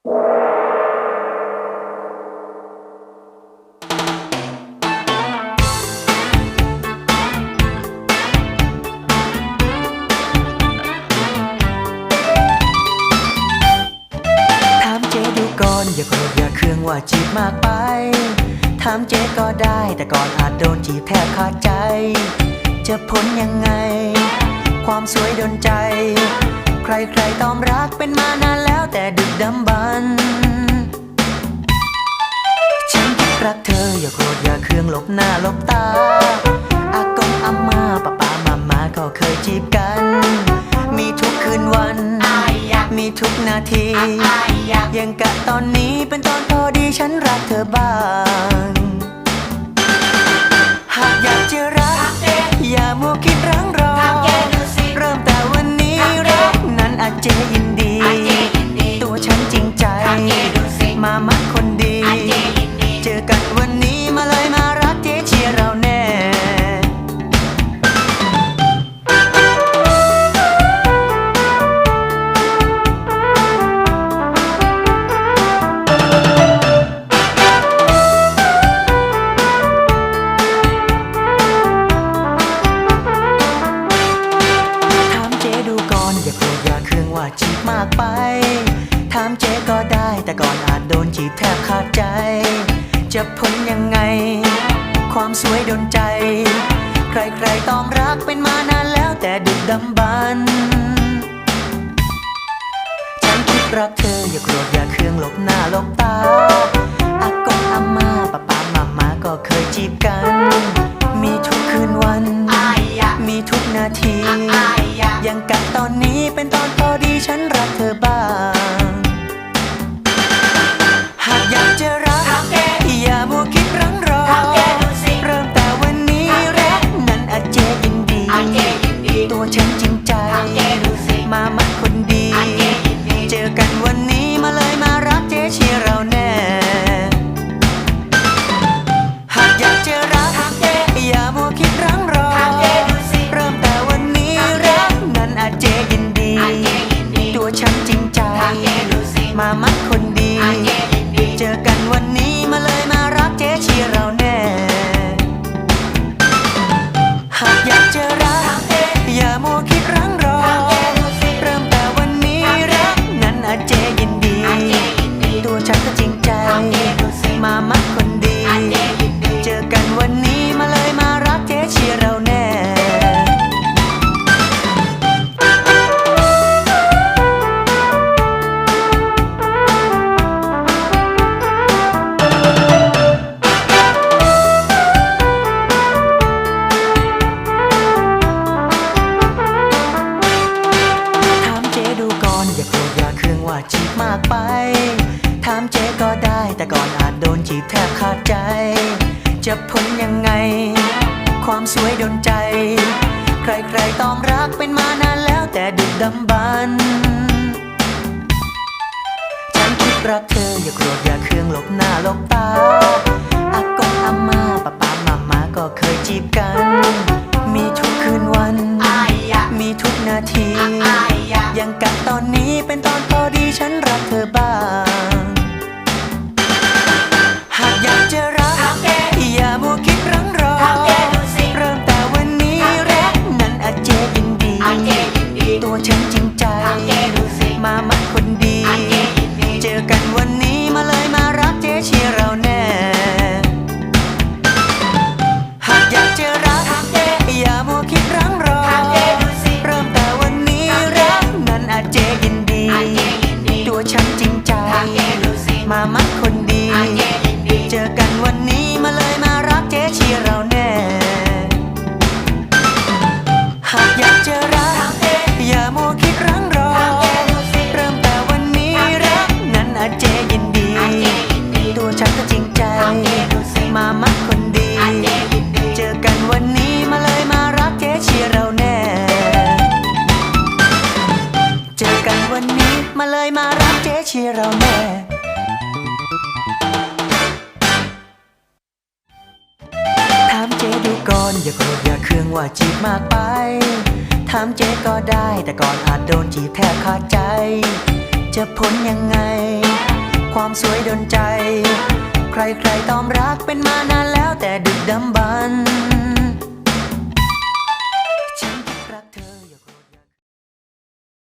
ถามเจดูก่อนอย่าโกรธอย่าเคืองว่าจีบมากไป ถามเจก็ได้แต่ก่อนอาจโดนจีบแทบขาดใจ จะพ้นยังไง ความสวยโดนใจ ใครๆตอมรักเป็นมานานแล้วแต่ดึก ดำบรรพ์ฉันรักเธออย่าโกรธอย่าเคืองหลบหน้าหลบตา อากงอาม่าป้าป้ามามาก็เคยจีบกัน มีทุกคืนวัน มีทุกนาที ยังกะตอนนี้เป็นตอนพอดีฉันรักเธอบ้าง หากอยากจะรัก อย่ามัวคิดรั้งรอ เริ่มแต่วันนี้รักนั้นอาจเจยิ ว่าจีบมากไป ถามเจก็ได้แต่ก่อนอาจโดนจีบแทบขาดใจ จะพ้นยังไง ความสวยโดนใจ ใครๆตอมรักเป็นมานานแล้วแต่ดึกดำบรรพ์ฉันคิดรักเธออย่าโกรธอย่าเคืองหลบหน้าหลบตา เป็นตอนพอดีฉันรักเธอบ้าง มามักคนดี เจอกันวันนี้มาเลยมารักเจเชียร์เราแน่ ถามเจก็ได้ แต่ก่อนอาจโดนจีบแทบขาดใจ จะพ้นยังไง ความสวยโดนใจ ใครๆตอมรักเป็นมานานแล้วแต่ดึกดำบรรพ์ฉันคิดรักเธออย่าโกรธอย่าเคืองหลบหน้าหลบตาอากงอาม่าป้าป้ามามาก็เคยจีบกัน มีทุกคืนวัน มีทุกนาที ยังกับตอนนี้เป็นตอนพอดีฉันรักเธอบ้าง มามักคนดี เจอกันวันนี้มาเลยมารักเจเชียร์เราแน่ หากอยากจะรัก อย่ามัวคิดรั้งรอ เริ่มแต่วันนี้รักนั้นอาจเจยินดี ตัวฉันก็จริงใจ มามักคนดี เจอกันวันนี้มาเลยมารักเจเชียร์เราแน่ เจอกันวันนี้มาเลยมารักเจเชียร์เราแน่ อย่าโกรธอย่าเคืองว่าจีบมากไป ถามเจก็ได้แต่ก่อนอาจโดนจีบแทบขาดใจ จะพ้นยังไง ความสวยโดนใจ ใครๆตอมรักเป็นมานานแล้วแต่ดึกดำบรร